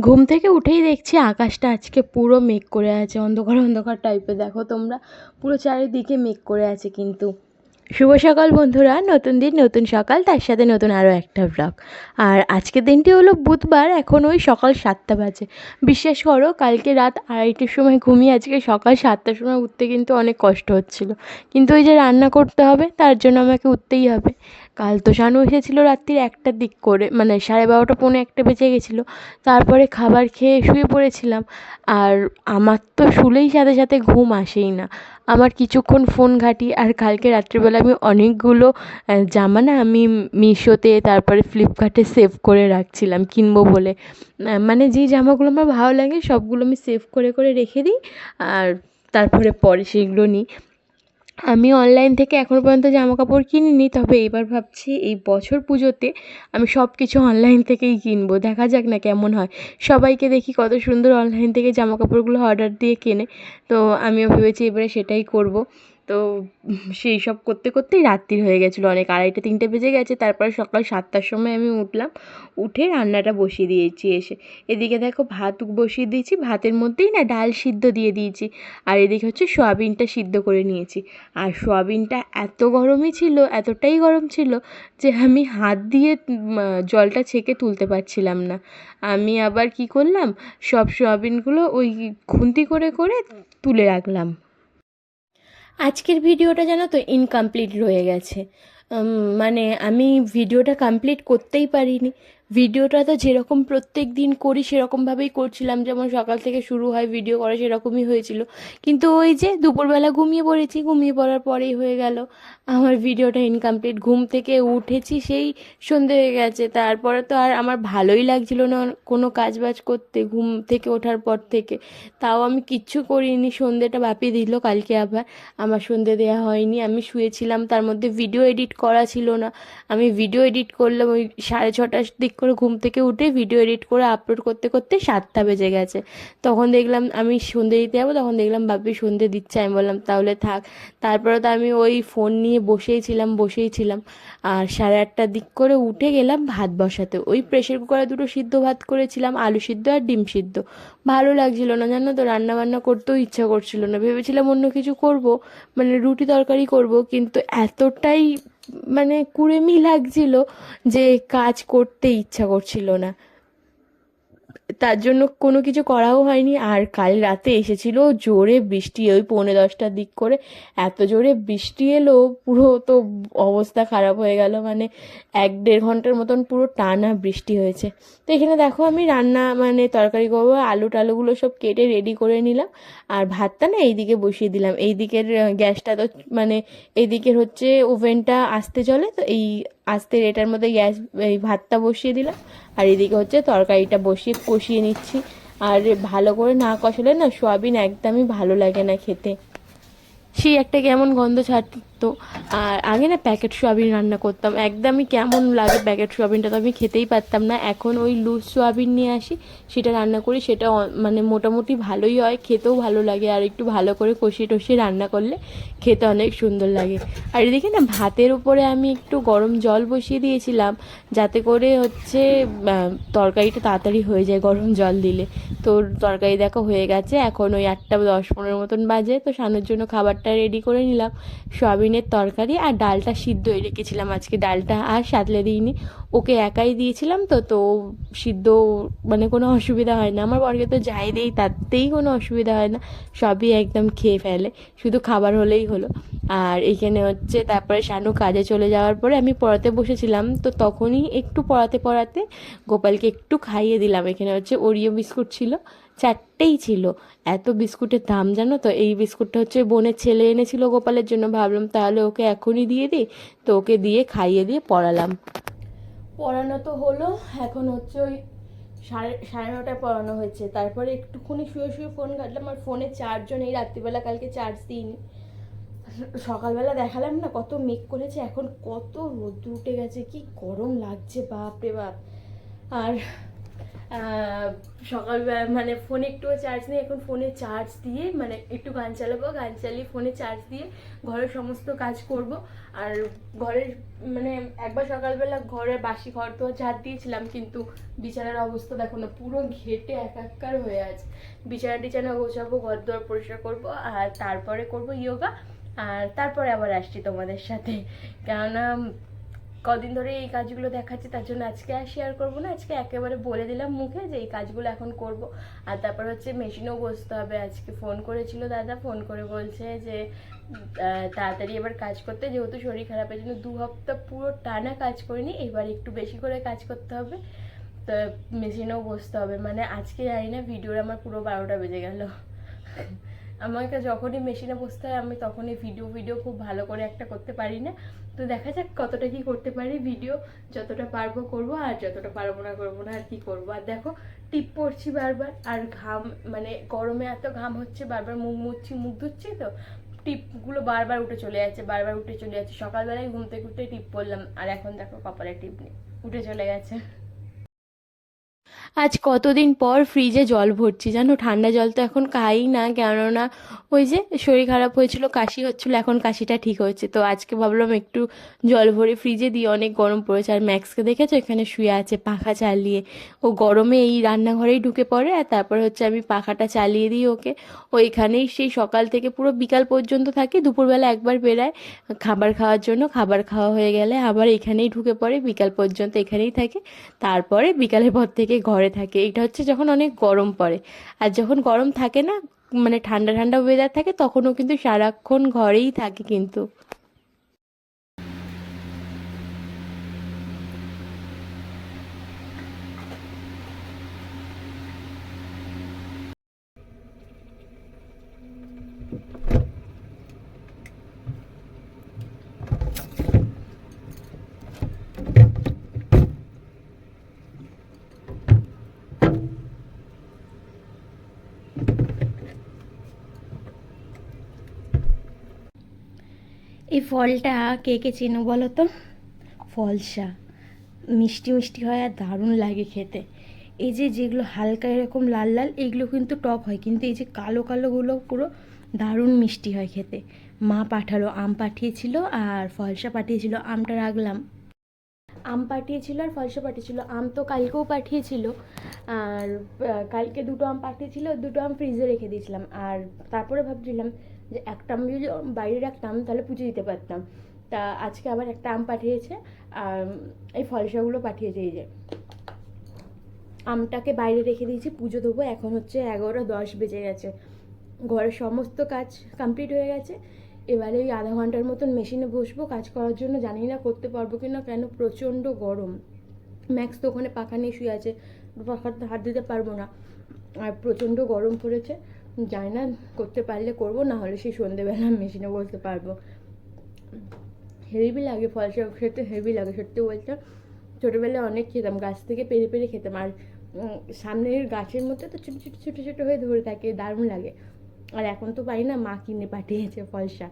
ঘুম থেকে উঠেই দেখছি আকাশটা আজকে পুরো মেঘ করে আছে, অন্ধকার অন্ধকার টাইপের দেখো তোমরা, পুরো চারিদিকে মেঘ করে আছে কিন্তু। শুভ সকাল বন্ধুরা, নতুন দিন, নতুন সকাল, তার সাথে নতুন আরও একটা ব্লগ আর আজকের দিনটি হলো বুধবার, এখন ওই সকাল সাতটা বাজে। বিশ্বাস করো, কালকে রাত আড়াইটের সময় ঘুমিয়ে আজকে সকাল সাতটার সময় উঠতে কিন্তু অনেক কষ্ট হচ্ছিল। কিন্তু ওই যে রান্না করতে হবে, তার জন্য আমাকে উঠতেই হবে। কাল তো শানু এসেছিল রাত্রির একটার দিক করে মানে সাড়ে বারোটা, পৌনে একটা বেজে গেছিল। তারপরে খাবার খেয়ে শুয়ে পড়েছিলাম। আর আমার তো শুলেই সাথে সাথে ঘুম আসেই না। আমার কিছুক্ষণ ফোন ঘাঁটি, আর কালকে রাত্রিবেলা আমি অনেকগুলো জামা না আমি মিশোতে, তারপরে ফ্লিপকার্টে সেভ করে রাখছিলাম, কিনবো বলে। মানে যেই জামাগুলো আমার ভালো লাগে, সবগুলো আমি সেভ করে করে রেখে দিই, আর তারপরে পরে সেইগুলো নিই। আমি অনলাইন থেকে এখনও পর্যন্ত জামা কাপড় কিনিনি, তবে এবার ভাবছি এই বছর পুজোতে আমি সব কিছু অনলাইন থেকেই কিনবো। দেখা যাক না কেমন হয়। সবাইকে দেখি কত সুন্দর অনলাইন থেকে জামা কাপড়গুলো অর্ডার দিয়ে কেনে। তো আমিও ভেবেছি এবারে সেটাই করব। তো সেই সব করতে করতেই রাত্রি হয়ে গেছিল। অনেক আড়াইটে, তিনটে বেজে গেছে। তারপরে সকাল সাতটার সময় আমি উঠলাম, উঠে রান্নাটা বসিয়ে দিয়েছি এসে। এদিকে দেখো ভাত বসিয়ে দিয়েছি, ভাতের মধ্যেই না ডাল সিদ্ধ দিয়ে দিয়েছি। আর এদিকে হচ্ছে সোয়াবিনটা সিদ্ধ করে নিয়েছি। আর সোয়াবিনটা এত গরমই ছিল, এতটাই গরম ছিল যে আমি হাত দিয়ে জলটা ছেঁকে তুলতে পারছিলাম না। আমি আবার কি করলাম, সব সোয়াবিনগুলো ওই খুন্তি করে করে তুলে রাখলাম। আজকের ভিডিওটা জানো তো ইনকমপ্লিট রয়ে গেছে। মানে আমি ভিডিওটা কমপ্লিট করতেই পারিনি। ভিডিওটা তো যেরকম প্রত্যেক দিন করি, সেরকমভাবেই করছিলাম। যেমন সকাল থেকে শুরু হয় ভিডিও করা সেরকমই হয়েছিল। কিন্তু ওই যে দুপুরবেলা ঘুমিয়ে পড়েছি, ঘুমিয়ে পড়ার পরেই হয়ে গেল আমার ভিডিওটা ইনকমপ্লিট ঘুম থেকে উঠেছি, সেই সন্ধে হয়ে গেছে। তারপরে তো আর আমার ভালোই লাগছিল না কোনো কাজ বাজ করতে, ঘুম থেকে ওঠার পর থেকে। তাও আমি কিচ্ছু করিনি, সন্ধেটা বাপিয়ে দিল কালকে আবার। আমার সন্ধে দেওয়া হয়নি, আমি শুয়েছিলাম, তার মধ্যে ভিডিও এডিট করা ছিল না। আমি ভিডিও এডিট করলাম ওই সাড়ে ছটার দিক করে ঘুম থেকে উঠে ভিডিও এডিট করে আপলোড করতে করতে সাতটা বেজে গেছে। তখন দেখলাম আমি সন্ধে দিতে যাব, তখন দেখলাম বাপি সন্ধে দিচ্ছে। আমি বললাম, তাহলে থাক। তারপরে তো আমি ওই ফোন নিয়ে বসেই ছিলাম বসেই ছিলাম। আর সাড়ে আটটার দিক করে উঠে গেলাম ভাত বসাতে। ওই প্রেশার কুকারে দুটো সিদ্ধ ভাত করেছিলাম, আলু সিদ্ধ আর ডিম সিদ্ধ। ভালো লাগছিল না, জানো তো রান্না বান্না করতেও ইচ্ছা করছিল না। ভেবেছিলাম অন্য কিছু করব মানে রুটি তরকারি করব, কিন্তু এতটাই মানে কুড়েমি লাগছিল যে কাজ করতে ইচ্ছা করছিল না। তার জন্য কোনো কিছু করাও হয়নি। আর কাল রাতে এসেছিল জোরে বৃষ্টি, ওই পৌনে দশটার দিক করে। এত জোরে বৃষ্টি এলো, পুরো তো অবস্থা খারাপ হয়ে গেল। মানে এক দেড় ঘণ্টার মতন পুরো টানা বৃষ্টি হয়েছে। তো এখানে দেখো আমি রান্না মানে তরকারি করব, আলু টালুগুলো সব কেটে রেডি করে নিলাম। আর ভাতটা না এইদিকে বসিয়ে দিলাম। এই দিকের গ্যাসটা তো মানে এই দিকের হচ্ছে ওভেনটা আসতে চলে তো এই আস্তে এটার মধ্যে গ্যাস, এই ভাতটা বসিয়ে দিলাম। আর এদিকে হচ্ছে তরকারিটা বসিয়ে কষিয়ে নিচ্ছি। আর ভালো করে না কষালে না, সোয়াবিন একদমই ভালো লাগে না খেতে। সেই একটা কেমন গন্ধ ছাড়তো আর আগে না প্যাকেট সোয়াবিন রান্না করতাম। একদমই কেমন লাগে প্যাকেট সোয়াবিনটা তো আমি খেতেই পারতাম না। এখন ওই লুজ সোয়াবিন নিয়ে আসি, সেটা রান্না করি, সেটা মানে মোটামুটি ভালোই হয়, খেতেও ভালো লাগে। আর একটু ভালো করে কষিয়ে টষিয়ে রান্না করলে খেতে অনেক সুন্দর লাগে। আর এদিকে না ভাতের উপরে আমি একটু গরম জল বসিয়ে দিয়েছিলাম, যাতে করে হচ্ছে তরকারিটা তাড়াতাড়ি হয়ে যায় গরম জল দিলে। তো তরকারি দেখো হয়ে গেছে, এখন ওই আটটা দশ পনেরো মতন বাজে, তো সানোর জন্য খাবারটা রেডি করে নিলাম। সয়াবিনের তরকারি আর ডালটা সিদ্ধই রেখেছিলাম আজকে। ডালটা আর সাতলে দিইনি। ওকে একাই দিয়েছিলাম তো তো সিদ্ধ মানে কোনো অসুবিধা হয় না। আমার বরকে তো যাই দেই, তাতেই কোনো অসুবিধা হয় না। সবই একদম খেয়ে ফেলে। শুধু খাবার হলেই হলো। আর এখানে হচ্ছে তারপরে শানু কাজে চলে যাওয়ার পরে আমি পড়াতে বসেছিলাম। তো তখনই একটু পড়াতে পড়াতে গোপালকে একটু খাইয়ে দিলাম। এখানে হচ্ছে ওরিও বিস্কুট ছিল। চারটেই ছিল। এত বিস্কুটের দাম জানো তো? এই বিস্কুটটা হচ্ছে বোনের ছেলে এনেছিল গোপালের জন্য। ভাবলাম তাহলে ওকে এখনই দিয়ে দিই। তো ওকে দিয়ে খাইয়ে দিয়ে পড়ালাম। পড়ানো তো হলো। এখন হচ্ছে ওই সাড়ে সাড়ে নটায় পড়ানো হয়েছে। তারপরে একটুখানি শুয়ে শুয়ে ফোন ঘাটলাম। আর ফোনে চার্জও নেই রাত্রিবেলা কালকে চার্জ দিইনি। সকালবেলা দেখালাম না, কত মেঘ করেছে। এখন কত রোদ্দুর উঠে গেছে। কি গরম লাগছে বাপ রে বাপ। আর সকালবেলা মানে ফোনে একটুও চার্জ নেই, এখন ফোনে চার্জ দিয়ে মানে একটু গান চালাবো, গান চালিয়ে ফোনে চার্জ দিয়ে ঘরের সমস্ত কাজ করব। আর ঘরের মানে একবার সকালবেলা ঘরে বাসি ঘর তো ঝাড় দিয়েছিলাম, কিন্তু বিছানার অবস্থা দেখো না, পুরো ঘেটে একাকার হয়ে আছে। বিছানা টিছানা গোছাবো ঘর দোয়ার পরিষ্কার করব, আর তারপরে করব ইয়োগা আর তারপরে আবার আসছি তোমাদের সাথে। কেননা কদিন ধরে এই কাজগুলো দেখাচ্ছি, তার জন্য আজকে আর শেয়ার করব না। আজকে একেবারে বলে দিলাম মুখে যে এই কাজগুলো এখন করব। আর তারপর হচ্ছে মেশিনেও বসতে হবে। আজকে ফোন করেছিল দাদা ফোন করে বলছে যে তাড়াতাড়ি এবার কাজ করতে। যেহেতু শরীর খারাপের জন্য দু হপ্তাহ পুরো টানা কাজ করিনি, এবার একটু বেশি করে কাজ করতে হবে। তো মেশিনেও বসতে হবে। মানে আজকে জানি না, ভিডিওর আমার পুরো বারোটা বেজে গেল। আমাকে যখনই মেশিনে বসতে হয়, আমি তখনই ভিডিও ভিডিও খুব ভালো করে একটা করতে পারি না। তো দেখা যাক কতটা কি করতে পারি ভিডিও যতটা পারব করব, আর যতটা পারব না করব না, আর কি করব। আর দেখো, টিপ পড়ছি বারবার, আর ঘাম মানে গরমে এত ঘাম হচ্ছে, বারবার মুখ মুছছি, মুখ ধুচ্ছি তো, টিপগুলো বারবার উঠে চলে যাচ্ছে, বারবার উঠে চলে যাচ্ছে। সকালবেলায় ঘুম থেকে টিপ পড়লাম, আর এখন দেখো কপালে টিপ নেই, উঠে চলে গেছে। আজ কতদিন পর ফ্রিজে জল ভরছি? জানো, ঠান্ডা জল তো এখন খাই না, কেননা ওই যে শরীর খারাপ হয়েছিল, কাশি হচ্ছিল, এখন কাশিটা ঠিক হয়েছে। তো আজকে ভাবলাম একটু জল ভরে ফ্রিজে দিয়ে অনেক গরম পড়েছে। আর ম্যাক্সকে দেখেছ? এখানে শুয়ে আছে, পাখা চালিয়ে। ও গরমে এই রান্নাঘরেই ঢুকে পড়ে, আর তারপর হচ্ছে আমি পাখাটা চালিয়ে দিই ওকে। ও এখানেই সেই সকাল থেকে পুরো বিকাল পর্যন্ত থাকে, দুপুরবেলা একবার বেরায়। খাবার খাওয়ার জন্য খাবার খাওয়া হয়ে গেলে আবার এখানেই ঢুকে পড়ে, বিকাল পর্যন্ত এখানেই থাকে। তারপরে বিকালের পর থেকে ঘরে থাকে। এটা হচ্ছে যখন অনেক গরম পড়ে। আর যখন গরম থাকে না মানে ঠান্ডা ঠান্ডা ওয়েদার থাকে, তখনও কিন্তু সারাক্ষণ ঘরেই থাকে কিন্তু। ফলটা কে কে চেনো বলো তো? ফলসা। মিষ্টি মিষ্টি হয় আর দারুণ লাগে খেতে। এই যে যেগুলো হালকা এরকম লাল লাল, এগুলো কিন্তু টক হয়। কিন্তু এই যে কালো কালোগুলো পুরো দারুণ মিষ্টি হয় খেতে। মা পাঠালো, আম পাঠিয়েছিল আর ফলসা পাঠিয়েছিল, আমটা রাখলাম। আম পাঠিয়েছিল আর ফলসা পাঠিয়েছিল। আম তো কালকেও পাঠিয়েছিল। আর কালকে দুটো আম পাঠিয়েছিল, দুটো আম ফ্রিজে রেখে দিয়েছিলাম। আর তারপরে ভাবছিলাম যে একটা আম যদি বাইরে রাখতাম, তাহলে পুজো দিতে পারতাম। তা আজকে আবার একটা আম পাঠিয়েছে, আর এই ফলসাগুলো পাঠিয়েছে এই যে। আমটাকে বাইরে রেখে দিয়েছি, পুজো দেবো, এখন হচ্ছে এগারোটা দশ বেজে গেছে। ঘরের সমস্ত কাজ কমপ্লিট হয়ে গেছে। এবারে ওই আধা ঘণ্টার মতন মেশিনে বসবো, কাজ করার জন্য জানি না করতে পারব কি না, কেন প্রচণ্ড গরম। ম্যাক্স তো ওখানে পাখা নিয়ে শুয়ে আছে পাখাতে হাত দিতে পারব না। আর প্রচণ্ড গরম পড়েছে। জানি না, করতে পারলে করব, না হলে সেই সন্ধেবেলা মেশিনে বসতে পারব। হেভি লাগে ফল সব খেতে, হেভি লাগে, সত্যি বলতে। ছোটোবেলায় অনেক খেতাম, গাছ থেকে পেরে পেরে খেতাম। আর সামনের গাছের মধ্যে তো ছোটো ছোটো ছোটো ছোটো হয়ে ধরে থাকে, দারুণ লাগে। আর এখন তো পাই না, মা কিনে পাঠিয়েছে ফলসা